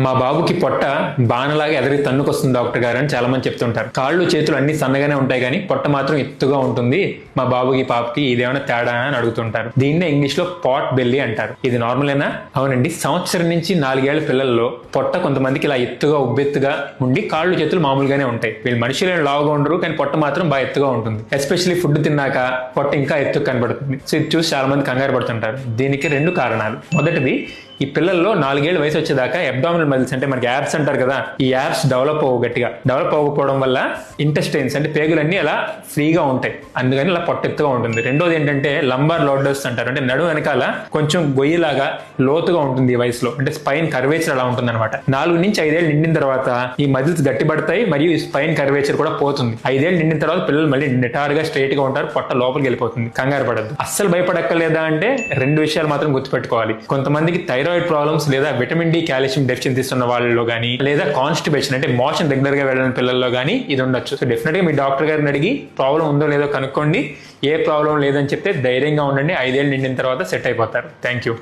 మా బాబుకి పొట్ట బాణలాగా ఎదరి తన్నుకొస్తుంది డాక్టర్ గారు అని చాలా మంది చెప్తుంటారు. కాళ్ళు చేతులు అన్ని సన్నగానే ఉంటాయి కానీ పొట్ట మాత్రం ఎత్తుగా ఉంటుంది. మా బాబుకి పాపకి ఇదేమైనా తేడా అని అడుగుతుంటారు. దీన్నే ఇంగ్లీష్లో పాట్ బెల్లి అంటారు. ఇది నార్మలేనా అవునండి. సంవత్సరం నుంచి నాలుగేళ్ళ పిల్లల్లో పొట్ట కొంతమందికి ఇలా ఎత్తుగా ఉబ్బెత్తుగా ఉండి కాళ్ళు చేతులు మామూలుగానే ఉంటాయి. వీళ్ళు మనుషులు లావుగా ఉండరు కానీ పొట్ట మాత్రం బాగా ఎత్తుగా ఉంటుంది. ఎస్పెషల్లీ ఫుడ్ తిన్నాక పొట్ట ఇంకా ఎత్తుగా కనబడుతుంది. సో ఇది చూసి చాలా మంది కంగారు పడుతుంటారు. దీనికి రెండు కారణాలు. మొదటిది ఈ పిల్లల్లో నాలుగేళ్ళ వయసు వచ్చేదాకా అబ్డామినల్ మజిల్స్ అంటే మనకి యాప్స్ అంటారు కదా ఈ యాప్స్ డెవలప్ అవ్వ గట్టిగా. డెవలప్ అవ్వకపోవడం వల్ల ఇంటెస్టైన్స్ అంటే పేగులన్నీ అలా ఫ్రీగా ఉంటాయి. అందుకని అలా పొట్టెత్తుగా ఉంటుంది. రెండోది ఏంటంటే లంబార్ లోడర్స్ అంటారు. అంటే నడుము వెనకాల కొంచెం గొయ్యిలాగా లోతుగా ఉంటుంది ఈ వయసులో. అంటే స్పైన్ కర్వేచర్ అలా ఉంటుంది అనమాట నాలుగు నుంచి ఐదేళ్ళు నిండిన తర్వాత ఈ మజిల్స్ గట్టిపడతాయి మరియు ఈ స్పైన్ కర్వేచర్ కూడా పోతుంది. ఐదేళ్ళు నిండిన తర్వాత పిల్లలు మళ్ళీ నిటారుగా స్ట్రైట్గా ఉంటారు. పొట్ట లోపలికి వెళ్ళిపోతుంది. కంగారు పడద్దు. అస్సలు భయపడక్కర్లేదా అంటే రెండు విషయాలు మాత్రం గుర్తుపెట్టుకోవాలి. కొంతమందికి థైరాయిడ్ ప్రాబ్లమ్స్ లేదా విటమిన్ డి కాల్షియం డెఫిషియన్సీస్ ఉన్న వాళ్ళలో కానీ లేదా కాన్స్టిపేషన్ అంటే మోషన్ రెగ్యులర్గా వెళ్ళిన పిల్లల్లో కానీ ఇది ఉండొచ్చు. సో డెఫినెట్గా మీ డాక్టర్ గారిని అడిగి ప్రాబ్లం ఉందో లేదో కనుక్కోండి. ఏ ప్రాబ్లం లేదని చెప్తే ధైర్యంగా ఉండండి. ఐదేళ్ళు నిండిన తర్వాత సెట్ అయిపోతారు. Thank you